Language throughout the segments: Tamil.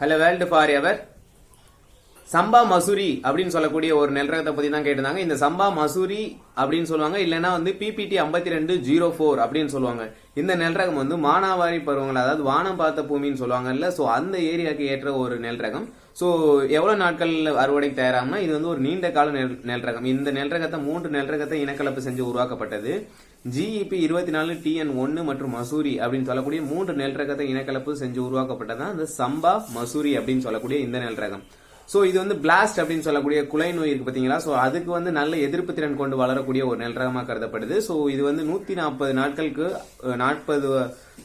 ஹலோ வேர்ல்டு ஃபார் எவர் சம்பா மசூரி அப்படின்னு சொல்லக்கூடிய ஒரு நெல் ரகத்தை பத்தி தான் கேட்டிருந்தாங்க. இந்த சம்பா மசூரி அப்படின்னு சொல்லுவாங்க. இல்லைன்னா வந்து பிபிடி ஐம்பத்தி ரெண்டு ஜீரோ ஃபோர் அப்படின்னு சொல்லுவாங்க. இந்த நெல் ரகம் வந்து மானாவாரி பருவங்கள் அதாவது வானம் பார்த்த பூமின்னு சொல்லுவாங்கல்ல ஸோ அந்த ஏரியாவுக்கு ஏற்ற ஒரு நெல் ரகம் ஸோ எவ்வளவு நாட்கள் அறுவடைக்கு தயாராகும்னா இது வந்து ஒரு நீண்ட கால நெல் நெல் ரகம் இந்த நெல் ரகத்தை மூன்று நெல் ரகத்தை இனக்கலப்பு செஞ்சு உருவாக்கப்பட்டது. ஜிஇபி இருபத்தி நாலு டிஎன் ஒன்னு மற்றும் மசூரி அப்படின்னு சொல்லக்கூடிய மூன்று நெல் ரகத்தை இனக்கலப்பு செஞ்சு உருவாக்கப்பட்டதான் இந்த சம்பா மசூரி அப்படின்னு சொல்லக்கூடிய இந்த நெல் ரகம் ஸோ இது வந்து பிளாஸ்ட் அப்படின்னு சொல்லக்கூடிய குலை நோய் இருக்கு பார்த்தீங்களா? ஸோ அதுக்கு வந்து நல்ல எதிர்ப்பு திறன் கொண்டு வளரக்கூடிய ஒரு நெல் ரகமாக கருதப்படுது. ஸோ இது வந்து நூற்றி நாற்பது நாட்களுக்கு நாற்பது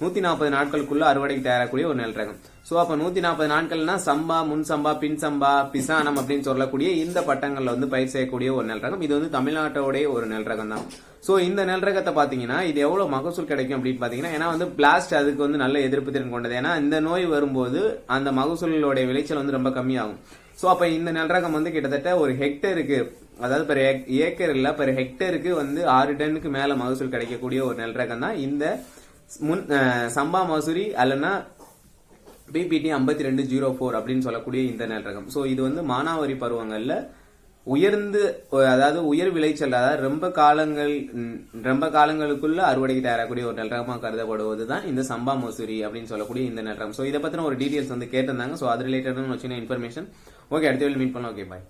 நூற்றி நாற்பது நாட்களுக்குள்ள அறுவடைக்கு தயாராகக்கூடிய ஒரு நெல் ரகம். ஸோ அப்ப நூத்தி நாற்பது நாட்கள்னா சம்பா முன் சம்பா பின் சம்பா பிசானம் அப்படின்னு சொல்லக்கூடிய இந்த பட்டங்கள்ல வந்து பயிர் செய்யக்கூடிய ஒரு நெல் ரகம் இது வந்து தமிழ்நாட்டோடைய ஒரு நெல் ரகம் தான். ஸோ இந்த நெல் ரகத்தை பாத்தீங்கன்னா இது எவ்வளவு மகசூல் கிடைக்கும் அப்படின்னு பாத்தீங்கன்னா ஏன்னா வந்து பிளாஸ்ட் அதுக்கு வந்து நல்ல எதிர்ப்பு திறன் கொண்டது. ஏன்னா இந்த நோய் வரும்போது அந்த மகசூலோடைய விளைச்சல் வந்து ரொம்ப கம்மியாகும். ஸோ அப்ப இந்த நெல் ரகம் வந்து கிட்டத்தட்ட ஒரு ஹெக்டருக்கு அதாவது பெர் ஏக்கர் இல்ல பெர் ஹெக்டருக்கு வந்து ஆறு டன்னுக்கு மேல மகசூல் கிடைக்கக்கூடிய ஒரு நெல் ரகம் தான். இந்த முன் சம்பா மசூரி அல்லனா பிபிடி ஐம்பத்தி ரெண்டு ஜீரோ ஃபோர் அப்படின்னு சொல்லக்கூடிய இந்த நெல் ரகம். ஸோ இது வந்து மானாவாரி பருவங்களில் உயர்ந்து அதாவது உயர் விளைச்சல் அதாவது ரொம்ப காலங்கள் ரொம்ப காலங்களுக்குள்ள அறுவடைக்கு தயாராகக்கூடிய ஒரு நெல் ரகமாக கருதப்படுவது தான் இந்த சம்பா மசூரி அப்படின்னு சொல்லக்கூடிய இந்த நெல் ரகம். ஸோ இதை பற்றின ஒரு டீட்டெயில்ஸ் வந்து கேட்டிருந்தாங்க. ஸோ அது ரிலேட்டடான வச்சுன்னா இன்ஃபர்மேஷன் ஓகே அடுத்த மீட் பண்ணலாம். Okay bye